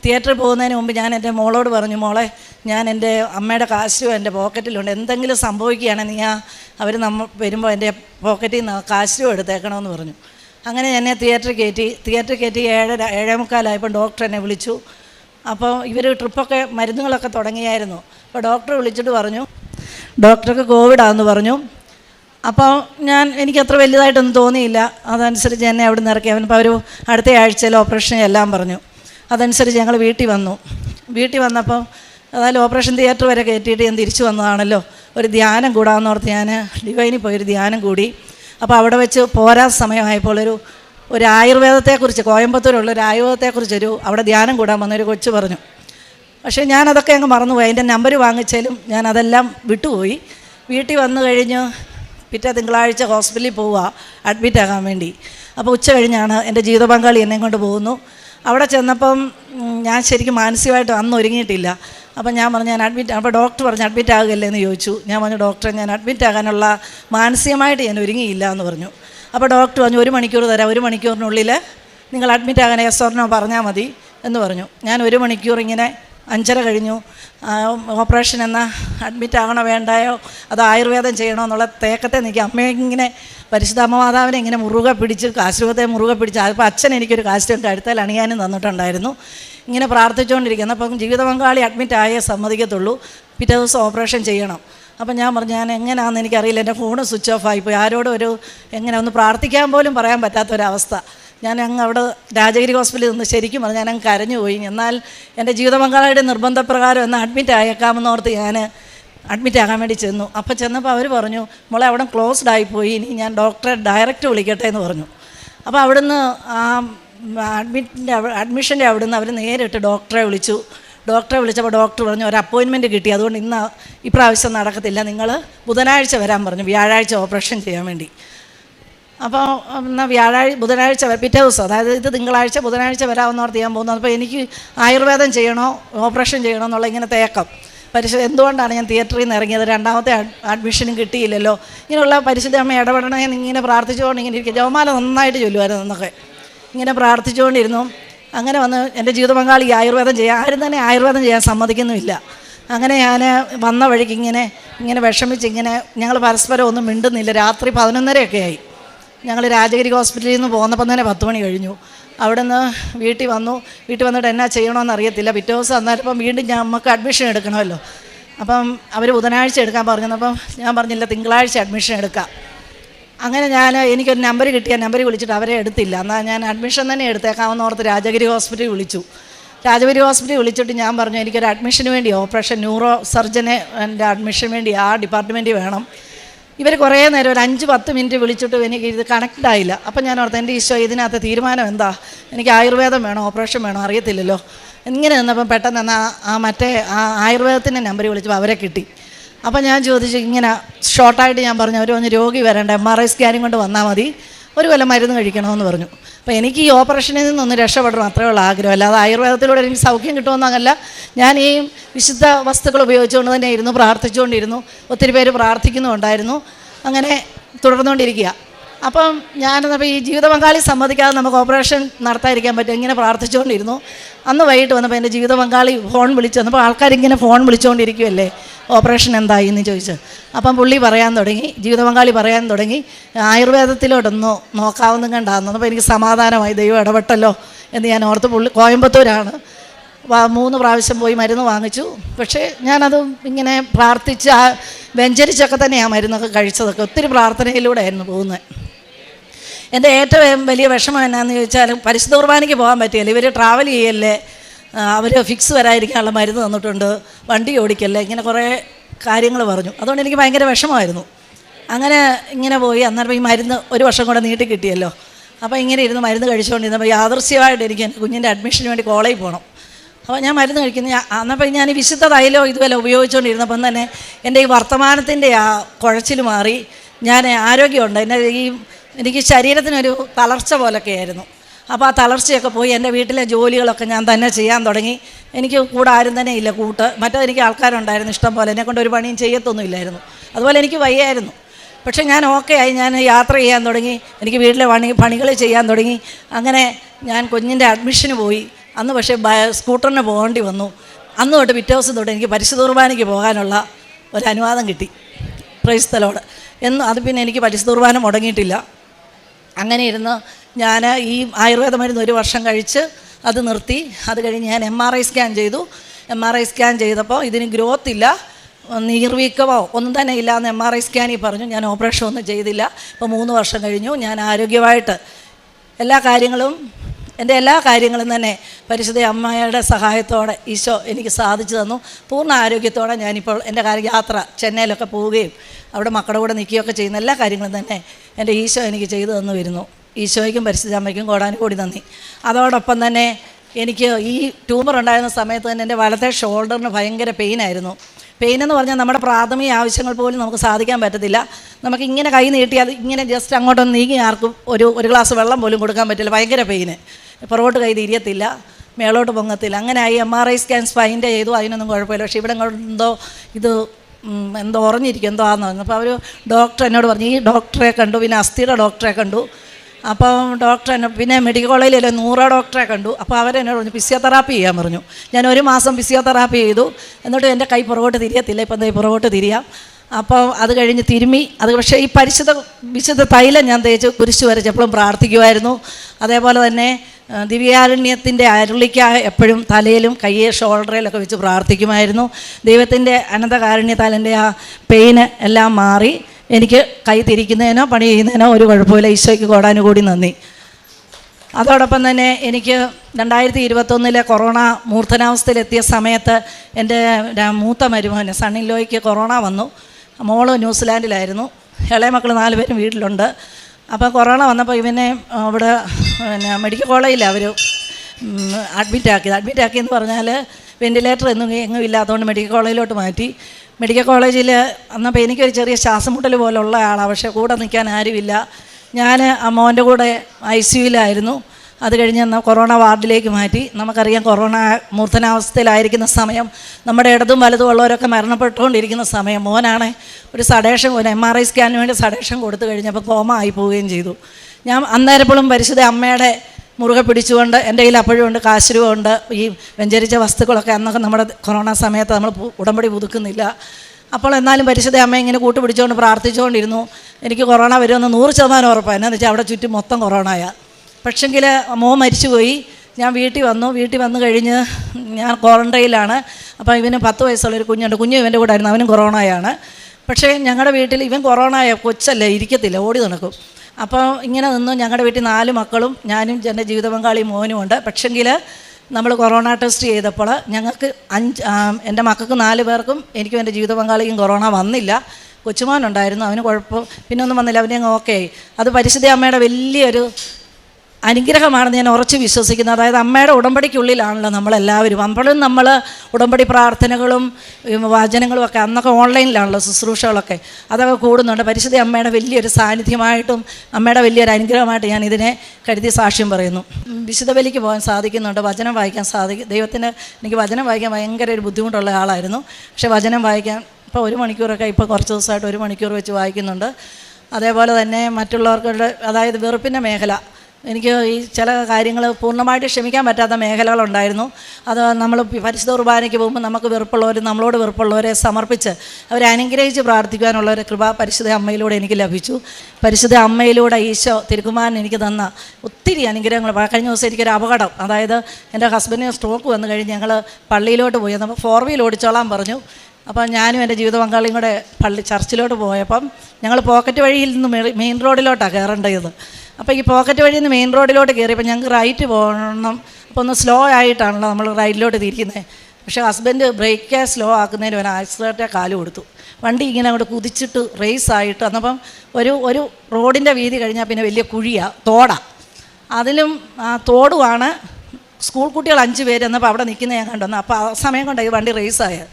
തിയേറ്ററിൽ പോകുന്നതിന് മുമ്പ് ഞാൻ എന്റെ മോളോട് പറഞ്ഞു മോളെ ഞാൻ എന്റെ അമ്മയുടെ കാശ് രൂപ എന്റെ പോക്കറ്റിലുണ്ട്. എന്തെങ്കിലും സംഭവിക്കുകയാണെങ്കിൽ നീ ആ അവർ നമ്മൾ വരുമ്പോൾ എന്റെ പോക്കറ്റിൽ നിന്ന് കാശ് രൂപ എടുത്തേക്കണമെന്ന് പറഞ്ഞു. അങ്ങനെ എന്നെ തിയേറ്ററിൽ കയറ്റി. തിയേറ്ററിൽ കയറ്റി ഏഴര ഏഴേ മുക്കാലായപ്പോൾ ഡോക്ടർ എന്നെ വിളിച്ചു. അപ്പോൾ ഇവർ ട്രിപ്പൊക്കെ മരുന്നുകളൊക്കെ തുടങ്ങിയായിരുന്നു. അപ്പോൾ ഡോക്ടർ വിളിച്ചിട്ട് പറഞ്ഞു ഡോക്ടർക്ക് കോവിഡാന്ന് പറഞ്ഞു. അപ്പോൾ ഞാൻ എനിക്ക് അത്ര വലുതായിട്ടൊന്നും തോന്നിയില്ല. അതനുസരിച്ച് എന്നെ അവിടെ നിന്ന് ഇറക്കി. അവനിപ്പോൾ അവർ അടുത്ത ആഴ്ചയിൽ ഓപ്പറേഷൻ എല്ലാം പറഞ്ഞു. അതനുസരിച്ച് ഞങ്ങൾ വീട്ടിൽ വന്നു. വീട്ടിൽ വന്നപ്പോൾ അതായത് ഓപ്പറേഷൻ തിയേറ്റർ വരെ കയറ്റിയിട്ട് ഞാൻ തിരിച്ചു വന്നതാണല്ലോ. ഒരു ധ്യാനം കൂടാമെന്നോർത്ത് ഞാൻ ഡിവൈനിൽ പോയൊരു ധ്യാനം കൂടി. അപ്പോൾ അവിടെ വെച്ച് പോരാ സമയമായപ്പോൾ ഒരു ഒരു ആയുർവേദത്തെക്കുറിച്ച് കോയമ്പത്തൂരുള്ള ഒരു ആയുർവേദത്തെക്കുറിച്ചൊരു അവിടെ ധ്യാനം കൂടാൻ വന്നൊരു കൊച്ചു പറഞ്ഞു. പക്ഷേ ഞാനതൊക്കെ അങ്ങ് മറന്നുപോയി. അതിന്റെ നമ്പർ വാങ്ങിച്ചാലും ഞാൻ അതെല്ലാം വിട്ടുപോയി. വീട്ടിൽ വന്നു കഴിഞ്ഞ് പിറ്റേ തിങ്കളാഴ്ച ഹോസ്പിറ്റലിൽ പോവുക. അഡ്മിറ്റ് ആകാൻ വേണ്ടി. അപ്പോൾ ഉച്ച കഴിഞ്ഞാണ് എന്റെ ജീവിത പങ്കാളി എന്നെ കൊണ്ട് പോകുന്നു. അവിടെ ചെന്നപ്പം ഞാൻ ശരിക്കും മാനസികമായിട്ട് അന്ന് ഒരുങ്ങിയിട്ടില്ല. അപ്പം ഞാൻ പറഞ്ഞു ഞാൻ അഡ്മിറ്റ് അപ്പോൾ ഡോക്ടർ പറഞ്ഞു അഡ്മിറ്റ് ആകുകയല്ലേ എന്ന് ചോദിച്ചു. ഞാൻ പറഞ്ഞു ഡോക്ടറെ ഞാൻ അഡ്മിറ്റ് ആകാനുള്ള മാനസികമായിട്ട് ഞാൻ ഒരുങ്ങിയില്ല എന്ന് പറഞ്ഞു. അപ്പോൾ ഡോക്ടർ പറഞ്ഞു ഒരു മണിക്കൂർ തരാം. ഒരു മണിക്കൂറിനുള്ളിൽ നിങ്ങൾ അഡ്മിറ്റ് ആകാൻ എസ്വർണോ പറഞ്ഞാൽ മതി എന്ന് പറഞ്ഞു. ഞാൻ ഒരു മണിക്കൂർ ഇങ്ങനെ അഞ്ചര കഴിഞ്ഞു. ഓപ്പറേഷൻ എന്ന അഡ്മിറ്റ് ആകണോ വേണ്ടായോ? അത് ആയുർവേദം ചെയ്യണോ എന്നുള്ള തേക്കത്തെ നിൽക്കുക. അമ്മയെ ഇങ്ങനെ പരിശുദ്ധ അമ്മ മാതാവിനെ ഇങ്ങനെ മുറുകെ പിടിച്ച് കാശ്രൂപത്തെ മുറുകെ പിടിച്ച് അപ്പോൾ അച്ഛൻ എനിക്കൊരു കാശ്രൂപം കഴുത്തൽ അണിയാനും തന്നിട്ടുണ്ടായിരുന്നു. ഇങ്ങനെ പ്രാർത്ഥിച്ചുകൊണ്ടിരിക്കുന്നു. അപ്പം ജീവിത പങ്കാളി അഡ്മിറ്റ് സമ്മതിക്കത്തുള്ളൂ. പിറ്റേ ദിവസം ഓപ്പറേഷൻ ചെയ്യണം. അപ്പം ഞാൻ പറഞ്ഞു ഞാൻ എങ്ങനെയാണെന്ന് എനിക്കറിയില്ല. എന്റെ ഫോൺ സ്വിച്ച് ഓഫ് ആയിപ്പോയി. ആരോടും ഒരു എങ്ങനെ ഒന്ന് പ്രാർത്ഥിക്കാൻ പോലും പറയാൻ പറ്റാത്തൊരവസ്ഥ. ഞാൻ അങ്ങ് അവിടെ രാജഗിരി ഹോസ്പിറ്റലിൽ നിന്ന് ശരിക്കും പറഞ്ഞു ഞാൻ അങ്ങ് കരഞ്ഞുപോയി എന്നാൽ എന്റെ ജീവിത പങ്കാളിയുടെ നിർബന്ധപ്രകാരം എന്ന് അഡ്മിറ്റ് ആയേക്കാമെന്നോർത്ത് ഞാൻ അഡ്മിറ്റ് ആകാൻ വേണ്ടി ചെന്നു. അപ്പോൾ ചെന്നപ്പോൾ അവർ പറഞ്ഞു മോളെ അവിടെ ക്ലോസ്ഡ് ആയിപ്പോയി ഇനി ഞാൻ ഡോക്ടറെ ഡയറക്റ്റ് വിളിക്കട്ടെ എന്ന് പറഞ്ഞു. അപ്പോൾ അവിടുന്ന് ആ അഡ്മിറ്റിന്റെ അഡ്മിഷന്റെ അവിടുന്ന് അവർ നേരിട്ട് ഡോക്ടറെ വിളിച്ചു. ഡോക്ടറെ വിളിച്ചപ്പോൾ ഡോക്ടർ പറഞ്ഞു ഒരു അപ്പോയിൻമെന്റ് കിട്ടി. അതുകൊണ്ട് ഇന്ന് ഇപ്രാവശ്യം നടക്കത്തില്ല. നിങ്ങൾ ബുധനാഴ്ച വരാൻ പറഞ്ഞു. വ്യാഴാഴ്ച ഓപ്പറേഷൻ ചെയ്യാൻ വേണ്ടി. അപ്പോൾ എന്നാൽ വ്യാഴാഴ്ച ബുധനാഴ്ച പിറ്റേ ദിവസം അതായത് ഇത് തിങ്കളാഴ്ച ബുധനാഴ്ച വരാമെന്ന് ഓർത്ത് ഞാൻ പോകുന്നത് അപ്പോൾ എനിക്ക് ആയുർവേദം ചെയ്യണോ ഓപ്പറേഷൻ ചെയ്യണോ എന്നുള്ള ഇങ്ങനെ തേക്കം പരിശുദ്ധ എന്തുകൊണ്ടാണ് ഞാൻ തിയേറ്ററിൽ നിന്ന് ഇറങ്ങിയത്? രണ്ടാമത്തെ അഡ്മിഷനും കിട്ടിയില്ലല്ലോ. ഇങ്ങനെയുള്ള പരിശുദ്ധ അമ്മ ഇടപെടണേ ഇങ്ങനെ പ്രാർത്ഥിച്ചുകൊണ്ട് ഇങ്ങനെ ഇരിക്കുക. ജവമാല നന്നായിട്ട് ചൊല്ലുമായിരുന്നു എന്നൊക്കെ ഇങ്ങനെ പ്രാർത്ഥിച്ചുകൊണ്ടിരുന്നു. അങ്ങനെ വന്ന് എന്റെ ജീവിത പങ്കാളി ആയുർവേദം ചെയ്യാൻ ആരും തന്നെ ആയുർവേദം ചെയ്യാൻ സമ്മതിക്കുന്നുമില്ല. അങ്ങനെ ഞാൻ വന്ന വഴിക്ക് ഇങ്ങനെ ഇങ്ങനെ വിഷമിച്ച് ഇങ്ങനെ ഞങ്ങൾ പരസ്പരം ഒന്നും മിണ്ടുന്നില്ല. രാത്രി പതിനൊന്നരയൊക്കെ ആയി. ഞങ്ങൾ രാജഗിരി ഹോസ്പിറ്റലിൽ നിന്ന് പോന്നപ്പം തന്നെ പത്ത് മണി കഴിഞ്ഞു. അവിടെ നിന്ന് വീട്ടിൽ വന്നു. വീട്ടിൽ വന്നിട്ട് എന്നാ ചെയ്യണമെന്ന് അറിയത്തില്ല. പിറ്റേ ദിവസം അന്നേരം വീണ്ടും നമുക്ക് അഡ്മിഷൻ എടുക്കണമല്ലോ. അപ്പം അവർ ബുധനാഴ്ച എടുക്കാൻ പറഞ്ഞപ്പം ഞാൻ പറഞ്ഞില്ല തിങ്കളാഴ്ച അഡ്മിഷൻ എടുക്കാം. അങ്ങനെ ഞാൻ എനിക്കൊരു നമ്പർ കിട്ടിയ നമ്പർ വിളിച്ചിട്ട് അവരെ എടുത്തില്ല. എന്നാൽ ഞാൻ അഡ്മിഷൻ തന്നെ എടുത്തേക്കാമെന്ന് ഓർത്ത് രാജഗിരി ഹോസ്പിറ്റലിൽ വിളിച്ചു. രാജഗിരി ഹോസ്പിറ്റലിൽ വിളിച്ചിട്ട് ഞാൻ പറഞ്ഞു എനിക്കൊരു അഡ്മിഷന് വേണ്ടി ഓപ്പറേഷൻ ന്യൂറോ സർജനെ എന്റെ അഡ്മിഷൻ വേണ്ടി ആ ഡിപ്പാർട്ട്മെന്റിൽ വേണം. ഇവർ കുറേ നേരം ഒരു അഞ്ച് പത്ത് മിനിറ്റ് വിളിച്ചിട്ട് എനിക്ക് ഇത് കണക്റ്റ് ആയില്ല. അപ്പം ഞാൻ ഓർത്ത് എന്റെ ഈശോ ഇതിനകത്ത് തീരുമാനം എന്താ? എനിക്ക് ആയുർവേദം വേണോ ഓപ്പറേഷൻ വേണോ അറിയത്തില്ലല്ലോ. ഇങ്ങനെ നിന്നപ്പം പെട്ടെന്ന് എന്നാൽ ആ മറ്റേ ആ ആയുർവേദത്തിന്റെ നമ്പർ വിളിച്ചപ്പോൾ അവരെ കിട്ടി. അപ്പം ഞാൻ ചോദിച്ചു ഇങ്ങനെ ഷോർട്ടായിട്ട് ഞാൻ പറഞ്ഞു അവർ ഒന്ന് രോഗി വരണ്ട എം ആർ ഐ സ്കാനിങ് കൊണ്ട് വന്നാൽ മതി. ഒരു കൊല്ലം മരുന്ന് കഴിക്കണമെന്ന് പറഞ്ഞു. അപ്പോൾ എനിക്ക് ഈ ഓപ്പറേഷനിൽ നിന്നൊന്ന് രക്ഷപ്പെടണം അത്രേ ഉള്ള ആഗ്രഹം. അല്ലാതെ ആയുർവേദത്തിലൂടെ എനിക്ക് സൗഖ്യം കിട്ടുമെന്നല്ല ഞാൻ ഈ വിശുദ്ധ വസ്തുക്കൾ ഉപയോഗിച്ചുകൊണ്ട് തന്നെ ഇരുന്നു പ്രാർത്ഥിച്ചുകൊണ്ടിരുന്നു. ഒത്തിരി പേര് പ്രാർത്ഥിക്കുന്നുണ്ടായിരുന്നു അങ്ങനെ തുടർന്നുകൊണ്ടിരിക്കുക. അപ്പം ഞാനെന്നപ്പോൾ ഈ ജീവിത പങ്കാളി സമ്മതിക്കാതെ നമുക്ക് ഓപ്പറേഷൻ നടത്താതിരിക്കാൻ പറ്റും. ഇങ്ങനെ പ്രാർത്ഥിച്ചുകൊണ്ടിരുന്നു. അന്ന് വൈകിട്ട് വന്നപ്പോൾ എന്റെ ജീവിത പങ്കാളി ഫോൺ വിളിച്ചു. വന്നപ്പോൾ ആൾക്കാരിങ്ങനെ ഫോൺ വിളിച്ചുകൊണ്ടിരിക്കുമല്ലേ ഓപ്പറേഷൻ എന്തായി എന്ന് ചോദിച്ചു. അപ്പം പുള്ളി പറയാൻ തുടങ്ങി. ജീവിത പങ്കാളി പറയാൻ തുടങ്ങി. ആയുർവേദത്തിലോട്ടൊന്ന് നോക്കാവുന്ന കണ്ടാന്ന്. അപ്പോൾ എനിക്ക് സമാധാനമായി ദൈവം ഇടപെട്ടല്ലോ എന്ന് ഞാൻ ഓർത്ത് പുള്ളി കോയമ്പത്തൂരാണ്. മൂന്ന് പ്രാവശ്യം പോയി മരുന്ന് വാങ്ങിച്ചു. പക്ഷേ ഞാനത് ഇങ്ങനെ പ്രാർത്ഥിച്ച് ആ വ്യഞ്ചരിച്ചൊക്കെ തന്നെയാണ് മരുന്നൊക്കെ കഴിച്ചതൊക്കെ. ഒത്തിരി പ്രാർത്ഥനയിലൂടെ ആയിരുന്നു പോകുന്നത്. എന്റെ ഏറ്റവും വലിയ വിഷമം എന്നാന്ന് ചോദിച്ചാൽ പരിശുദ്ധ കുർബാനയ്ക്ക് പോകാൻ പറ്റിയല്ലേ ഇവർ ട്രാവൽ ചെയ്യല്ലേ? അവർ ഫിക്സ് വരാതിരിക്കാനുള്ള മരുന്ന് തന്നിട്ടുണ്ട്. വണ്ടി ഓടിക്കല്ലേ? ഇങ്ങനെ കുറേ കാര്യങ്ങൾ പറഞ്ഞു. അതുകൊണ്ട് എനിക്ക് ഭയങ്കര വിഷമമായിരുന്നു. അങ്ങനെ ഇങ്ങനെ പോയി. അന്നേരം ഈ മരുന്ന് ഒരു വർഷം കൂടെ നീട്ടി കിട്ടിയല്ലോ. അപ്പോൾ ഇങ്ങനെ ഇരുന്ന് മരുന്ന് കഴിച്ചുകൊണ്ടിരുന്നപ്പോൾ യാദൃശ്യമായിട്ട് എനിക്ക് എന്റെ കുഞ്ഞിന്റെ അഡ്മിഷന് വേണ്ടി കോളേജിൽ പോകണം അപ്പോൾ ഞാൻ മരുന്ന് കഴിക്കുന്നു. അന്നപ്പോൾ ഞാൻ ഈ വിശുദ്ധ തൈലോ ഇതുവല്ല ഉപയോഗിച്ചുകൊണ്ടിരുന്നപ്പം തന്നെ എന്റെ ഈ വർത്തമാനത്തിന്റെ ആ കുഴച്ചിൽ മാറി. ഞാൻ ആരോഗ്യമുണ്ട്. എന്റെ ഈ എനിക്ക് ശരീരത്തിനൊരു തളർച്ച പോലൊക്കെ ആയിരുന്നു അപ്പോൾ ആ തളർച്ചയൊക്കെ പോയി എന്റെ വീട്ടിലെ ജോലികളൊക്കെ ഞാൻ തന്നെ ചെയ്യാൻ തുടങ്ങി. എനിക്ക് കൂടെ ആരും തന്നെ ഇല്ല കൂട്ട്. മറ്റേ എനിക്ക് ആൾക്കാരുണ്ടായിരുന്നു ഇഷ്ടം പോലെ. എന്നെ കൊണ്ട് ഒരു പണിയും ചെയ്യത്തൊന്നും ഇല്ലായിരുന്നു അതുപോലെ എനിക്ക് വയ്യായിരുന്നു. പക്ഷേ ഞാൻ ഓക്കെ ആയി. ഞാൻ യാത്ര ചെയ്യാൻ തുടങ്ങി. എനിക്ക് വീട്ടിലെ പണി പണികൾ ചെയ്യാൻ തുടങ്ങി. അങ്ങനെ ഞാൻ കുഞ്ഞിന്റെ അഡ്മിഷന് പോയി. അന്ന് പക്ഷേ സ്കൂട്ടറിന് പോകേണ്ടി വന്നു. അന്ന് തൊട്ട് പിറ്റേ ദിവസം തൊട്ട് എനിക്ക് പരിശുദ്ധ കുർബാനയ്ക്ക് പോകാനുള്ള ഒരു അനുവാദം കിട്ടി. പ്രൈസ്തലോട് എന്നും അത് പിന്നെ എനിക്ക് പരിശുദ്ധ കുർബാന മുടങ്ങിയിട്ടില്ല. അങ്ങനെ ഇരുന്ന് ഞാൻ ഈ ആയുർവേദ മരുന്ന് ഒരു വർഷം കഴിച്ച് അത് നിർത്തി. അത് കഴിഞ്ഞ് ഞാൻ എം ആർ ഐ സ്കാൻ ചെയ്തു. എം ആർ ഐ സ്കാൻ ചെയ്തപ്പോൾ ഇതിന് ഗ്രോത്ത് ഇല്ല. നീർവീക്കമോ ഒന്നും തന്നെ ഇല്ലാന്ന് എം ആർ ഐ സ്കാനിൽ പറഞ്ഞു. ഞാൻ ഓപ്പറേഷൻ ഒന്നും ചെയ്തില്ല. ഇപ്പോൾ മൂന്ന് വർഷം കഴിഞ്ഞു. ഞാൻ ആരോഗ്യമായിട്ട് എല്ലാ കാര്യങ്ങളും എന്റെ എല്ലാ കാര്യങ്ങളും തന്നെ പരിശുദ്ധ അമ്മയുടെ സഹായത്തോടെ ഈശോ എനിക്ക് സാധിച്ചു തന്നു. പൂർണ ആരോഗ്യത്തോടെ ഞാനിപ്പോൾ എന്റെ കാര്യം യാത്ര ചെന്നൈയിലൊക്കെ പോവുകയും അവിടെ മക്കളുടെ കൂടെ നിൽക്കുകയൊക്കെ ചെയ്യുന്ന എല്ലാ കാര്യങ്ങളും തന്നെ എന്റെ ഈശോ എനിക്ക് ചെയ്തു തന്നു വരുന്നു. ഈശോയ്ക്കും പരിശുദ്ധ അമ്മയ്ക്കും കോടാനുകൂടി നന്ദി. അതോടൊപ്പം തന്നെ എനിക്ക് ഈ ട്യൂമർ ഉണ്ടായിരുന്ന സമയത്ത് തന്നെ എന്റെ വലത്തെ ഷോൾഡറിന് ഭയങ്കര പെയിനായിരുന്നു പെയിൻ എന്ന് പറഞ്ഞാൽ നമ്മുടെ പ്രാഥമിക ആവശ്യങ്ങൾ പോലും നമുക്ക് സാധിക്കാൻ പറ്റത്തില്ല. നമുക്ക് ഇങ്ങനെ കൈ നീട്ടിയാൽ ഇങ്ങനെ ജസ്റ്റ് അങ്ങോട്ടൊന്ന് നീങ്ങി ആർക്കും ഒരു ഒരു ഗ്ലാസ് വെള്ളം പോലും കൊടുക്കാൻ പറ്റില്ല. ഭയങ്കര പെയിന് പുറകോട്ട് കൈ തിരിയത്തില്ല മേളോട്ട് പൊങ്ങത്തില്ല. അങ്ങനെ ആയി എം ആർ ഐ സ്കാൻ സ്പൈന്റെ ചെയ്തു. അതിനൊന്നും കുഴപ്പമില്ല. പക്ഷേ ഇവിടെ എന്തോ ഇത് എന്തോ ഉറഞ്ഞിരിക്കും. എന്തോ ആന്ന് പറഞ്ഞു. അപ്പോൾ അവർ ഡോക്ടർ എന്നോട് പറഞ്ഞു ഈ ഡോക്ടറെ കണ്ടു. പിന്നെ അസ്ഥിയുടെ ഡോക്ടറെ കണ്ടു. അപ്പോൾ ഡോക്ടർ എന്നെ പിന്നെ മെഡിക്കൽ കോളേജിലല്ലേ നൂറ ഡോക്ടറെ കണ്ടു. അപ്പോൾ അവരെന്നോട് പറഞ്ഞു ഫിസിയോതെറാപ്പി ചെയ്യാൻ പറഞ്ഞു. ഞാൻ ഒരു മാസം ഫിസിയോതെറാപ്പി ചെയ്തു. എന്നിട്ട് എന്റെ കൈ പുറകോട്ട് തിരിയത്തില്ല. ഇപ്പം എന്താ പുറകോട്ട് തിരിയാം. അപ്പോൾ അത് കഴിഞ്ഞ് തിരുമി. അത് പക്ഷേ ഈ പരിശുദ്ധ വിശുദ്ധ തൈലം ഞാൻ തേച്ച് കുരിശ് വരച്ചപ്പോഴും പ്രാർത്ഥിക്കുമായിരുന്നു അതേപോലെ തന്നെ ദിവ്യാരണ്യത്തിന്റെ അരുളിക്ക എപ്പോഴും തലയിലും കയ്യെ ഷോൾഡറിലൊക്കെ വെച്ച് പ്രാർത്ഥിക്കുമായിരുന്നു. ദൈവത്തിന്റെ അനന്തകാരുണ്യത്താലെന്റെ ആ പെയിന് എല്ലാം മാറി. എനിക്ക് കൈ തിരിക്കുന്നതിനോ പണി ചെയ്യുന്നതിനോ ഒരു കുഴപ്പമില്ല ഈശോയ്ക്ക് കോടാനുകൂടി നന്ദി. അതോടൊപ്പം തന്നെ എനിക്ക് രണ്ടായിരത്തി ഇരുപത്തൊന്നിലെ കൊറോണ മൂർധനാവസ്ഥയിലെത്തിയ സമയത്ത് എന്റെ മൂത്ത മരുമകന് സണ്ണിലോയ്ക്ക് കൊറോണ വന്നു. മോൾ ന്യൂസിലാൻഡിലായിരുന്നു. ഇളയ മക്കൾ നാല് പേരും വീട്ടിലുണ്ട്. അപ്പോൾ കൊറോണ വന്നപ്പോൾ ഇവനെ അവിടെ പിന്നെ മെഡിക്കൽ കോളേജിൽ അവർ അഡ്മിറ്റ് ആക്കിയത്. അഡ്മിറ്റ് ആക്കിയെന്ന് പറഞ്ഞാൽ വെന്റിലേറ്റർ എന്നും എങ്ങും ഇല്ലാത്തതുകൊണ്ട് മെഡിക്കൽ കോളേജിലോട്ട് മാറ്റി. മെഡിക്കൽ കോളേജിൽ അന്നപ്പോൾ എനിക്കൊരു ചെറിയ ശ്വാസമുട്ടൽ പോലുള്ള ആളാണ് പക്ഷേ കൂടെ നിൽക്കാൻ ആരുമില്ല. ഞാൻ ആ മോന്റെ കൂടെ ഐ സിയുലായിരുന്നു അത് കഴിഞ്ഞ് കൊറോണ വാർഡിലേക്ക് മാറ്റി. നമുക്കറിയാം കൊറോണ മൂർധനാവസ്ഥയിലായിരിക്കുന്ന സമയം നമ്മുടെ ഇടതും വലതും ഉള്ളവരൊക്കെ മരണപ്പെട്ടുകൊണ്ടിരിക്കുന്ന സമയം. മോനാണ് ഒരു സഡേഷൻ ഒരു എം ആർ ഐ സ്കാനിന് വേണ്ടി സഡേഷൻ കൊടുത്തു കഴിഞ്ഞപ്പോൾ കോമ ആയി പോവുകയും ചെയ്തു. ഞാൻ അന്നേരപ്പോഴും പരിശുദ്ധ അമ്മയുടെ മുറുകെ പിടിച്ചുകൊണ്ട് എന്റെ കയ്യിൽ അപ്പോഴും ഉണ്ട് കാശുരൂപമുണ്ട് ഈ വെഞ്ചരിച്ച വസ്തുക്കളൊക്കെ അന്നൊക്കെ നമ്മുടെ കൊറോണ സമയത്ത് നമ്മൾ ഉടമ്പടി പുതുക്കുന്നില്ല. അപ്പോൾ എന്നാലും പരിശുദ്ധ അമ്മ ഇങ്ങനെ കൂട്ടുപിടിച്ചുകൊണ്ട് പ്രാർത്ഥിച്ചുകൊണ്ടിരുന്നു. എനിക്ക് കൊറോണ വരുമെന്ന് നൂറ് ശതമാനം ഉറപ്പാണ്. എന്നാന്ന് വെച്ചാൽ അവിടെ ചുറ്റും മൊത്തം കൊറോണയാണ് പക്ഷെങ്കിൽ മോ മരിച്ചുപോയി. ഞാൻ വീട്ടിൽ വന്നു. വീട്ടിൽ വന്നു കഴിഞ്ഞ് ഞാൻ ക്വാറന്റൈനിലാണ്. അപ്പോൾ ഇവന് പത്ത് വയസ്സുള്ളൊരു കുഞ്ഞുണ്ട്. കുഞ്ഞു ഇവന്റെ കൂടെ ആയിരുന്നു. അവനും കൊറോണയാണ്. പക്ഷേ ഞങ്ങളുടെ വീട്ടിൽ ഇവൻ കൊറോണയ കൊച്ചല്ലേ ഇരിക്കത്തില്ല ഓടി നടക്കും. അപ്പോൾ ഇങ്ങനെ നിന്നു. ഞങ്ങളുടെ വീട്ടിൽ നാല് മക്കളും ഞാനും എന്റെ ജീവിത പങ്കാളി മോനുമുണ്ട് പക്ഷെങ്കിൽ നമ്മൾ കൊറോണ ടെസ്റ്റ് ചെയ്തപ്പോൾ ഞങ്ങൾക്ക് അഞ്ച് എന്റെ മക്കൾക്ക് നാല് പേർക്കും എനിക്കും എന്റെ ജീവിത പങ്കാളിക്കും കൊറോണ വന്നില്ല. കൊച്ചുമോനുണ്ടായിരുന്നു അവന് കുഴപ്പം പിന്നെ ഒന്നും വന്നില്ല. അവനെ അങ്ങ് ഓക്കെ ആയി. അത് പരിശുദ്ധ അമ്മയുടെ വലിയൊരു അനുഗ്രഹമാണെന്ന് ഞാൻ ഉറച്ച് വിശ്വസിക്കുന്നത് അതായത് അമ്മയുടെ ഉടമ്പടിക്കുള്ളിലാണല്ലോ നമ്മളെല്ലാവരും. അപ്പോഴും നമ്മൾ ഉടമ്പടി പ്രാർത്ഥനകളും വചനങ്ങളും ഒക്കെ അന്നൊക്കെ ഓൺലൈനിലാണല്ലോ ശുശ്രൂഷകളൊക്കെ. അതൊക്കെ കൂടുന്നുണ്ട്. പരിശുദ്ധ അമ്മയുടെ വലിയൊരു സാന്നിധ്യമായിട്ടും അമ്മയുടെ വലിയൊരു അനുഗ്രഹമായിട്ട് ഞാൻ ഇതിനെ കരുതി സാക്ഷ്യം പറയുന്നു. വിശുദ്ധ ബലിക്ക് പോകാൻ സാധിക്കുന്നുണ്ട്. വചനം വായിക്കാൻ സാധിക്കും ദൈവത്തിന് എനിക്ക് വചനം വായിക്കാൻ ഭയങ്കര ഒരു ബുദ്ധിമുട്ടുള്ള ആളായിരുന്നു. പക്ഷേ വചനം വായിക്കാൻ ഇപ്പോൾ ഒരു മണിക്കൂറൊക്കെ ഇപ്പോൾ കുറച്ച് ദിവസമായിട്ട് ഒരു മണിക്കൂർ വെച്ച് വായിക്കുന്നുണ്ട്. അതേപോലെ തന്നെ മറ്റുള്ളവർക്കുള്ള അതായത് വെറുപ്പിന്റെ മേഖല എനിക്ക് ഈ ചില കാര്യങ്ങൾ പൂർണമായിട്ട് ക്ഷമിക്കാൻ പറ്റാത്ത മേഖലകളുണ്ടായിരുന്നു. അത് നമ്മൾ പരിശുദ്ധ കുർബാനയ്ക്ക് പോകുമ്പോൾ നമുക്ക് വെറുപ്പുള്ളവർ നമ്മളോട് വെറുപ്പുള്ളവരെ സമർപ്പിച്ച് അവരെ അനുഗ്രഹിച്ച് പ്രാർത്ഥിക്കാനുള്ള ഒരു കൃപ പരിശുദ്ധ അമ്മയിലൂടെ എനിക്ക് ലഭിച്ചു. പരിശുദ്ധ അമ്മയിലൂടെ ഈശോ തിരുക്കുമാരൻ എനിക്ക് തന്ന ഒത്തിരി അനുഗ്രഹങ്ങൾ. കഴിഞ്ഞ ദിവസം എനിക്കൊരു അപകടം. അതായത് എന്റെ ഹസ്ബൻഡിന് സ്ട്രോക്ക് വന്നു കഴിഞ്ഞ് ഞങ്ങൾ പള്ളിയിലോട്ട് പോയി. അപ്പോൾ ഫോർ വീൽ ഓടിച്ചോളാൻ പറഞ്ഞു. അപ്പോൾ ഞാനും എന്റെ ജീവിത പങ്കാളിയും കൂടെ പള്ളി ചർച്ചിലോട്ട് പോയപ്പം ഞങ്ങൾ പോക്കറ്റ് വഴിയിൽ നിന്ന് മെയിൻ റോഡിലോട്ടാണ് കയറേണ്ടത്. അപ്പോൾ ഈ പോക്കറ്റ് വഴി നിന്ന് മെയിൻ റോഡിലോട്ട് കയറിയപ്പോൾ ഞങ്ങൾക്ക് റൈറ്റ് പോകണം. അപ്പോൾ ഒന്ന് സ്ലോ ആയിട്ടാണല്ലോ നമ്മൾ റൈറ്റിലോട്ട് തിരിക്കുന്നത് പക്ഷേ ഹസ്ബൻഡ് ബ്രേക്ക് സ്ലോ ആക്കുന്നതിന് ഒരു ആക്സിഡന്റേ കാൽ കൊടുത്തു. വണ്ടി ഇങ്ങനെ അങ്ങോട്ട് കുതിച്ചിട്ട് റേസ് ആയിട്ട് അന്നപ്പം ഒരു ഒരു റോഡിന്റെ വീതി കഴിഞ്ഞാൽ പിന്നെ വലിയ കുഴിയാണ് തോടാ. അതിലും ആ തോടുമാണ് സ്കൂൾ കുട്ടികൾ അഞ്ച് പേര് എന്നപ്പോൾ അവിടെ നിൽക്കുന്ന ഞാൻ കണ്ടു. അപ്പോൾ ആ സമയം കൊണ്ടായി വണ്ടി റേസ് റേസായത്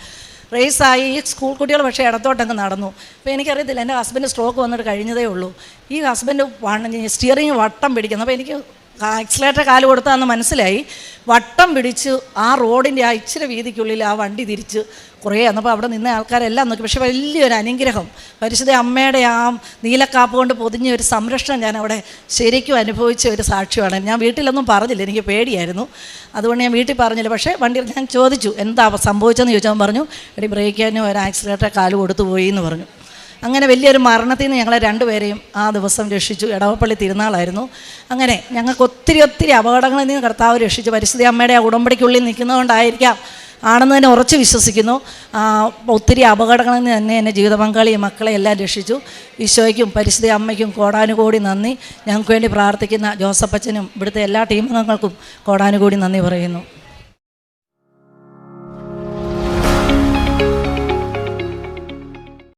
റേസായി. ഈ സ്കൂൾ കുട്ടികൾ പക്ഷേ ഇടത്തോട്ടങ്ങ് നടന്നു. അപ്പോൾ എനിക്കറിയത്തില്ല എന്റെ ഹസ്ബൻഡ് സ്ട്രോക്ക് വന്നിട്ട് കഴിഞ്ഞതേ ഉള്ളൂ. ഈ ഹസ്ബൻഡ് സ്റ്റിയറിങ് വട്ടം പിടിക്കുന്നു. അപ്പോൾ എനിക്ക് ആക്സിലേറ്റർ കാൽ കൊടുത്താന്ന് മനസ്സിലായി. വട്ടം പിടിച്ച് ആ റോഡിന്റെ ആ ഇച്ചിരി വീതിക്കുള്ളിൽ ആ വണ്ടി തിരിച്ച് കുറേ അന്നപ്പോൾ അവിടെ നിന്ന ആൾക്കാരെല്ലാം നോക്കി. പക്ഷേ വലിയൊരു അനുഗ്രഹം. പരിശുദ്ധ അമ്മയുടെ ആ നീലക്കാപ്പ് കൊണ്ട് പൊതിഞ്ഞ ഒരു സംരക്ഷണം ഞാൻ അവിടെ ശരിക്കും അനുഭവിച്ച ഒരു സാക്ഷ്യമാണ്. ഞാൻ വീട്ടിലൊന്നും പറഞ്ഞില്ല എനിക്ക് പേടിയായിരുന്നു. അതുകൊണ്ട് ഞാൻ വീട്ടിൽ പറഞ്ഞില്ല. പക്ഷേ വണ്ടി ഞാൻ ചോദിച്ചു എന്താ സംഭവിച്ചതെന്ന്? ചോദിച്ചാൽ പറഞ്ഞു എടി ബ്രേക്കാനും ഒരു ആക്സിഡന്റ് കാൽ കൊടുത്തു പോയി എന്ന് പറഞ്ഞു. അങ്ങനെ വലിയൊരു മരണത്തിൽ നിന്ന് ഞങ്ങളെ രണ്ടുപേരെയും ആ ദിവസം രക്ഷിച്ചു. ഇടവപ്പള്ളി തിരുനാളായിരുന്നു. അങ്ങനെ ഞങ്ങൾക്ക് ഒത്തിരി ഒത്തിരി അപകടങ്ങളിൽ നിന്ന് കർത്താവ് രക്ഷിച്ചു. പരിസ്ഥിതി അമ്മയുടെ ആ ഉടമ്പടിക്കുള്ളിൽ നിൽക്കുന്നതുകൊണ്ടായിരിക്കാം ആണെന്ന് തന്നെ ഉറച്ച് വിശ്വസിക്കുന്നു. ഒത്തിരി അപകടങ്ങളിൽ നിന്ന് തന്നെ എന്റെ ജീവിത പങ്കാളിയെ മക്കളെ എല്ലാം രക്ഷിച്ചു. ഈശോയ്ക്കും പരിശുദ്ധ അമ്മയ്ക്കും കോടാനുകോടി നന്ദി. ഞങ്ങൾക്ക് വേണ്ടി പ്രാർത്ഥിക്കുന്ന ജോസഫ് അച്ഛനും ഇവിടുത്തെ എല്ലാ ടീം അംഗങ്ങൾക്കും കോടാനുകോടി നന്ദി പറയുന്നു.